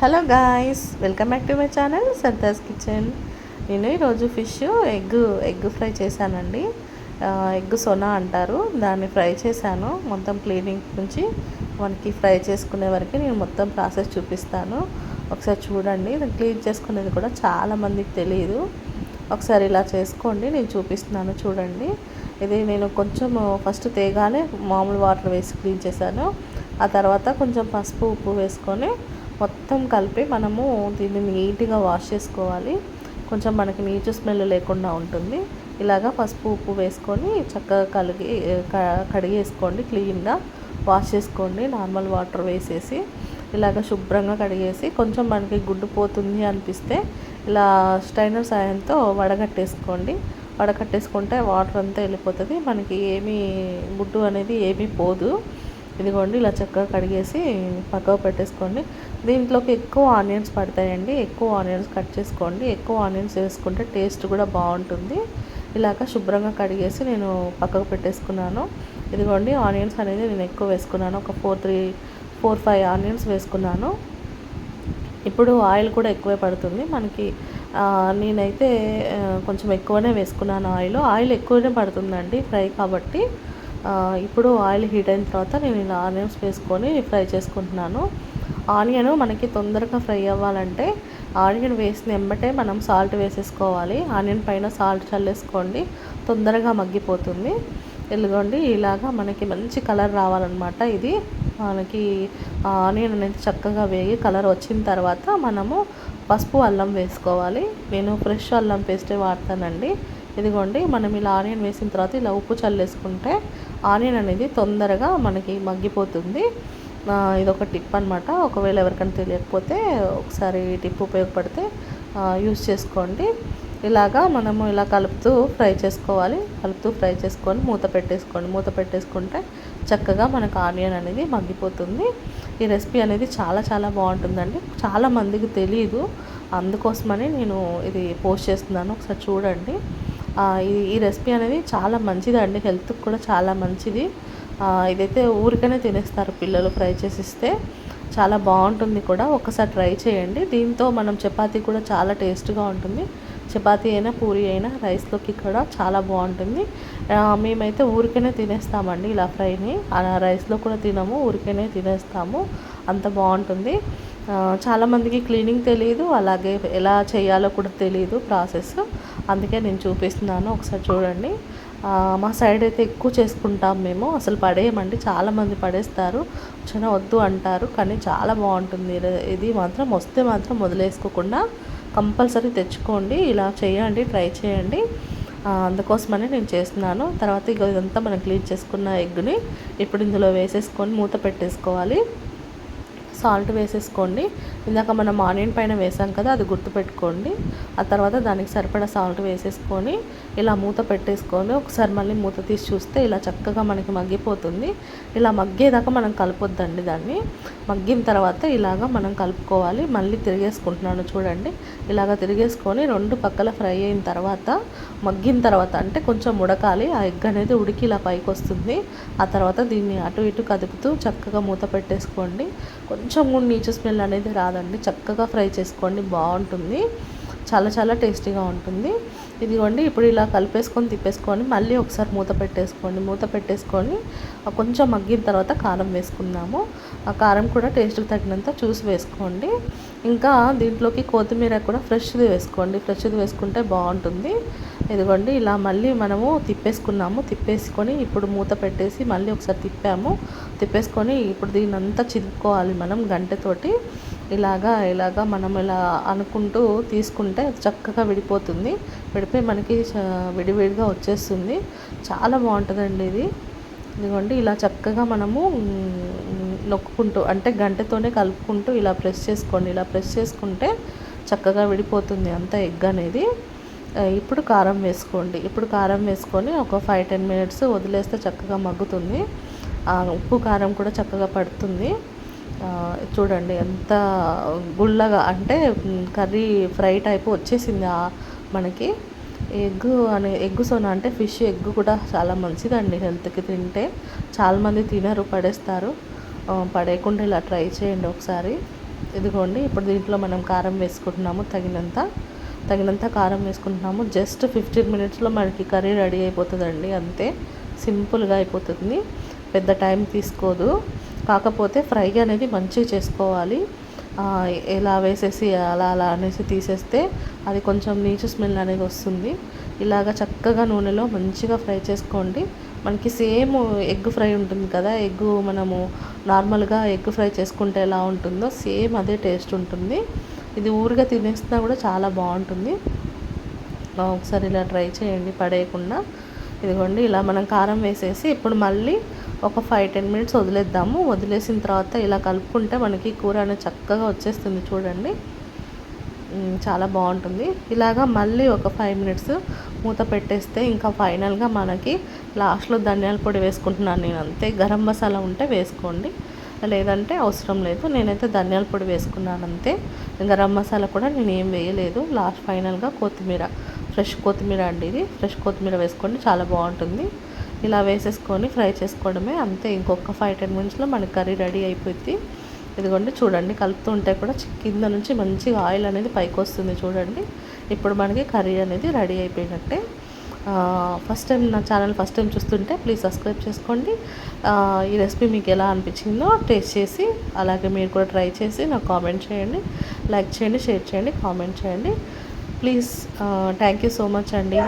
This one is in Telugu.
Hello guys welcome back to my channel Sardas kitchen. నేను ఈరోజు ఫిష్ ఎగ్ ఎగ్ ఫ్రై చేశానండి. ఎగ్ సొనా అంటారు. దాన్ని ఫ్రై చేశాను. మొత్తం క్లీనింగ్ నుంచి మనకి ఫ్రై చేసుకునే వరకు నేను మొత్తం ప్రాసెస్ చూపిస్తాను. ఒకసారి చూడండి. క్లీన్ చేసుకునేది కూడా చాలామందికి తెలియదు ఒకసారి ఇలా చేసుకోండి. నేను చూపిస్తున్నాను చూడండి. ఇది నేను కొంచెం ఫస్ట్ తేగానే మామూలు వాటర్ వేసి క్లీన్ చేశాను. ఆ తర్వాత కొంచెం పసుపు ఉప్పు వేసుకొని మొత్తం కలిపి మనము దీన్ని నీట్గా వాష్ చేసుకోవాలి. కొంచెం మనకి నీచు స్మెల్ లేకుండా ఉంటుంది. ఇలాగా పసుపు ఉప్పు వేసుకొని చక్కగా కలిగి కడిగేసుకోండి. క్లీన్గా వాష్ చేసుకోండి. నార్మల్ వాటర్ వేసేసి ఇలాగ శుభ్రంగా కడిగేసి కొంచెం మనకి గుడ్డు పోతుంది అనిపిస్తే ఇలా స్టైనర్ సాయంతో వడగట్టేసుకోండి. వడకట్టేసుకుంటే వాటర్ అంతా వెళ్ళిపోతుంది. మనకి ఏమీ గుడ్డు అనేది ఏమీ పోదు. ఇదిగోండి ఇలా చక్కగా కడిగేసి పక్కకు పెట్టేసుకోండి. దీంట్లోకి ఎక్కువ ఆనియన్స్ పడతాయండి. ఎక్కువ ఆనియన్స్ కట్ చేసుకోండి. ఎక్కువ ఆనియన్స్ వేసుకుంటే టేస్ట్ కూడా బాగుంటుంది. ఇలాగ శుభ్రంగా కడిగేసి నేను పక్కకు పెట్టేసుకున్నాను. ఇదిగోండి ఆనియన్స్ అనేది నేను ఎక్కువ వేసుకున్నాను. ఒక four three four five onions వేసుకున్నాను. ఇప్పుడు ఆయిల్ కూడా ఎక్కువే పడుతుంది. మనకి నేనైతే కొంచెం ఎక్కువనే వేసుకున్నాను ఆయిల్. ఆయిల్ ఎక్కువనే పడుతుందండి ఫ్రై కాబట్టి. ఇప్పుడు ఆయిల్ హీట్ అయిన తర్వాత నేను ఇలా ఆనియన్స్ వేసుకొని ఫ్రై చేసుకుంటున్నాను. ఆనియన్ మనకి తొందరగా ఫ్రై అవ్వాలంటే ఆనియన్ వేసిన వెంబటే మనం సాల్ట్ వేసేసుకోవాలి. ఆనియన్ పైన సాల్ట్ చల్లేసుకోండి. తొందరగా మగ్గిపోతుంది. ఎల్లుగోండి ఇలాగా మనకి మంచి కలర్ రావాలన్నమాట ఇది. మనకి ఆనియన్ అనేది చక్కగా వేగి కలర్ వచ్చిన తర్వాత మనము పసుపు అల్లం వేసుకోవాలి. నేను ఫ్రెష్ అల్లం పేస్టే వాడతానండి. ఇదిగోండి మనం ఇలా ఆనియన్ వేసిన తర్వాత ఇలా ఉప్పు చల్లేసుకుంటే ఆనియన్ అనేది తొందరగా మనకి మగ్గిపోతుంది. ఇదొక టిప్ అనమాట ఒకవేళ ఎవరికైనా తెలియకపోతే ఒకసారి టిప్ ఉపయోగపడితే యూస్ చేసుకోండి. ఇలాగా మనము ఇలా కలుపుతూ ఫ్రై చేసుకోవాలి. కలుపుతూ ఫ్రై చేసుకొని మూత పెట్టేసుకోండి. మూత పెట్టేసుకుంటే చక్కగా మనకు ఆనియన్ అనేది మగ్గిపోతుంది. ఈ రెసిపీ అనేది చాలా చాలా బాగుంటుందండి. చాలా మందికి తెలియదు అందుకోసమని నేను ఇది పోస్ట్ చేస్తున్నాను. ఒకసారి చూడండి. ఈ రెసిపీ అనేది చాలా మంచిదండి. హెల్త్కి కూడా చాలా మంచిది. ఇదైతే ఊరికనే తినేస్తారు పిల్లలు ఫ్రై చేసిస్తే చాలా బాగుంటుంది కూడా. ఒకసారి ట్రై చేయండి. దీంతో మనం చపాతీ కూడా చాలా టేస్ట్గా ఉంటుంది. చపాతీ అయినా పూరి అయినా రైస్లోకి కూడా చాలా బాగుంటుంది. మేమైతే ఊరికనే తినేస్తామండి ఇలా ఫ్రైని. అలా రైస్లో కూడా తినము ఊరికనే తినేస్తాము. అంత బాగుంటుంది. చాలామందికి క్లీనింగ్ తెలియదు అలాగే ఎలా చేయాలో కూడా తెలియదు ప్రాసెస్. అందుకే నేను చూపిస్తున్నాను. ఒకసారి చూడండి. మా సైడ్ అయితే ఎక్కువ చేసుకుంటాం మేము. అసలు పడేయమండి. చాలామంది పడేస్తారు. చిన్న వద్దు అంటారు. కానీ చాలా బాగుంటుంది. ఇది మాత్రం వస్తే మాత్రం వదిలేసుకోకుండా కంపల్సరీ తెచ్చుకోండి. ఇలా చేయండి ట్రై చేయండి. అందుకోసమని నేను చేస్తున్నాను. తర్వాత ఇక ఇదంతా మనం క్లీన్ చేసుకున్న ఎగ్ని ఇప్పుడు ఇందులో వేసేసుకొని మూత పెట్టేసుకోవాలి. సాల్ట్ వేసేసుకోండి. ఇందాక మనం ఆనియన్ పైన వేసాం కదా అది గుర్తుపెట్టుకోండి. ఆ తర్వాత దానికి సరిపడా సాల్ట్ వేసేసుకొని ఇలా మూత పెట్టేసుకొని ఒకసారి మళ్ళీ మూత తీసి చూస్తే ఇలా చక్కగా మనకి మగ్గిపోతుంది. ఇలా మగ్గేదాకా మనం కలపొద్దండి దాన్ని. మగ్గిన తర్వాత ఇలాగ మనం కలుపుకోవాలి. మళ్ళీ తిరిగేసుకుంటున్నాను చూడండి. ఇలాగ తిరిగేసుకొని రెండు పక్కల ఫ్రై అయిన తర్వాత మగ్గిన తర్వాత అంటే కొంచెం ఉడకాలి. ఆ ఎగ్ అనేది ఉడికి ఇలా పైకి వస్తుంది ఆ తర్వాత దీన్ని అటు ఇటు కదుపుతూ చక్కగా మూత పెట్టేసుకోండి. కొంచెం కూడా నీచు స్మెల్ అనేది రాదు రాదండి చక్కగా ఫ్రై చేసుకోండి బాగుంటుంది. చాలా చాలా టేస్టీగా ఉంటుంది. ఇదిగోండి ఇప్పుడు ఇలా కలిపేసుకొని తిప్పేసుకొని మళ్ళీ ఒకసారి మూత పెట్టేసుకోండి. మూత పెట్టేసుకొని కొంచెం మగ్గిన తర్వాత కారం వేసుకుందాము. ఆ కారం కూడా టేస్ట్కి తగినంత చూసి వేసుకోండి. ఇంకా దీంట్లోకి కొత్తిమీర కూడా ఫ్రెష్ది వేసుకోండి. ఫ్రెష్ది వేసుకుంటే బాగుంటుంది. ఇదిగోండి ఇలా మళ్ళీ మనము తిప్పేసుకున్నాము. తిప్పేసుకొని ఇప్పుడు మూత పెట్టేసి మళ్ళీ ఒకసారి తిప్పాము. తిప్పేసుకొని ఇప్పుడు దీన్ని అంతా చిదుపుకోవాలి మనం గంటతోటి. ఇలాగా ఇలాగా మనం ఇలా అనుకుంటూ తీసుకుంటే చక్కగా విడిపోతుంది. విడిపోయి మనకి విడివిడిగా వచ్చేస్తుంది. చాలా బాగుంటుందండి ఇది. ఇదిగోండి ఇలా చక్కగా మనము నొక్కుంటూ అంటే గంటతోనే కలుపుకుంటూ ఇలా ప్రెస్ చేసుకోండి. ఇలా ప్రెస్ చేసుకుంటే చక్కగా విడిపోతుంది అంత ఎగ్ అనేది. ఇప్పుడు కారం వేసుకోండి. ఇప్పుడు కారం వేసుకొని ఒక ఫైవ్ టెన్ మినిట్స్ వదిలేస్తే చక్కగా మగ్గుతుంది. ఉప్పు కారం కూడా చక్కగా పడుతుంది. చూడండి ఎంత గుళ్ళగా అంటే కర్రీ ఫ్రై టైప్ వచ్చేసింది మనకి. ఎగ్ అనే ఎగ్ సోనా అంటే ఫిష్ ఎగ్ కూడా చాలా మంచిదండి హెల్త్కి తింటే. చాలామంది తినరు పడేస్తారు. పడేయకుండా ఇలా ట్రై చేయండి ఒకసారి. ఇదిగోండి ఇప్పుడు దీంట్లో మనం కారం వేసుకుంటున్నాము తగినంత. తగినంత కారం వేసుకుంటున్నాము. జస్ట్ ఫిఫ్టీన్ మినిట్స్లో మనకి కర్రీ రెడీ అయిపోతుందండి అంతే. సింపుల్గా అయిపోతుంది. పెద్ద టైం తీసుకోదు. కాకపోతే ఫ్రై అనేది మంచిగా చేసుకోవాలి. ఇలా వేసేసి అలా అలా అనేసి తీసేస్తే అది కొంచెం నీచు స్మెల్ అనేది వస్తుంది. ఇలాగ చక్కగా నూనెలో మంచిగా ఫ్రై చేసుకోండి. మనకి సేమ్ ఎగ్ ఫ్రై ఉంటుంది కదా ఎగ్ మనము నార్మల్గా ఎగ్ ఫ్రై చేసుకుంటే ఎలా ఉంటుందో సేమ్ అదే టేస్ట్ ఉంటుంది. ఇది ఊరిగా తినేస్తున్నా కూడా చాలా బాగుంటుంది. ఒకసారి ఇలా ట్రై చేయండి పడేయకుండా. ఇదిగోండి ఇలా మనం కారం వేసేసి ఇప్పుడు మళ్ళీ ఒక ఫైవ్ టెన్ మినిట్స్ వదిలేద్దాము. వదిలేసిన తర్వాత ఇలా కలుపుకుంటే మనకి కూర అనేది చక్కగా వచ్చేస్తుంది చూడండి. చాలా బాగుంటుంది. ఇలాగా మళ్ళీ ఒక ఫైవ్ మినిట్స్ మూత పెట్టేస్తే ఇంకా ఫైనల్గా మనకి లాస్ట్లో ధనియాల పొడి వేసుకుంటున్నాను నేను అంతే. గరం మసాలా ఉంటే వేసుకోండి. లేదంటే అవసరం లేదు. నేనైతే ధనియాల పొడి వేసుకున్నాను అంతే. గరం మసాలా కూడా నేను ఏం వేయలేదు. లాస్ట్ ఫైనల్గా కొత్తిమీర. ఫ్రెష్ కొత్తిమీర అండి ఇది. ఫ్రెష్ కొత్తిమీర వేసుకోండి చాలా బాగుంటుంది. ఇలా వేసేసుకొని ఫ్రై చేసుకోవడమే అంతే. ఇంకొక ఫైవ్ టెన్ మినిట్స్లో మనకి కర్రీ రెడీ అయిపోయింది. ఇదిగోండి చూడండి కలుపుతూ ఉంటే కూడా కింద నుంచి మంచిగా ఆయిల్ అనేది పైకి వస్తుంది చూడండి. ఇప్పుడు మనకి కర్రీ అనేది రెడీ అయిపోయినట్టే. ఫస్ట్ టైం నా ఛానల్ ఫస్ట్ టైం చూస్తుంటే ప్లీజ్ సబ్స్క్రైబ్ చేసుకోండి. ఈ రెసిపీ మీకు ఎలా అనిపించిందో టేస్ట్ చేసి అలాగే మీరు కూడా ట్రై చేసి నాకు కామెంట్ చేయండి. లైక్ చేయండి షేర్ చేయండి కామెంట్ చేయండి. Please thank you so much అండి.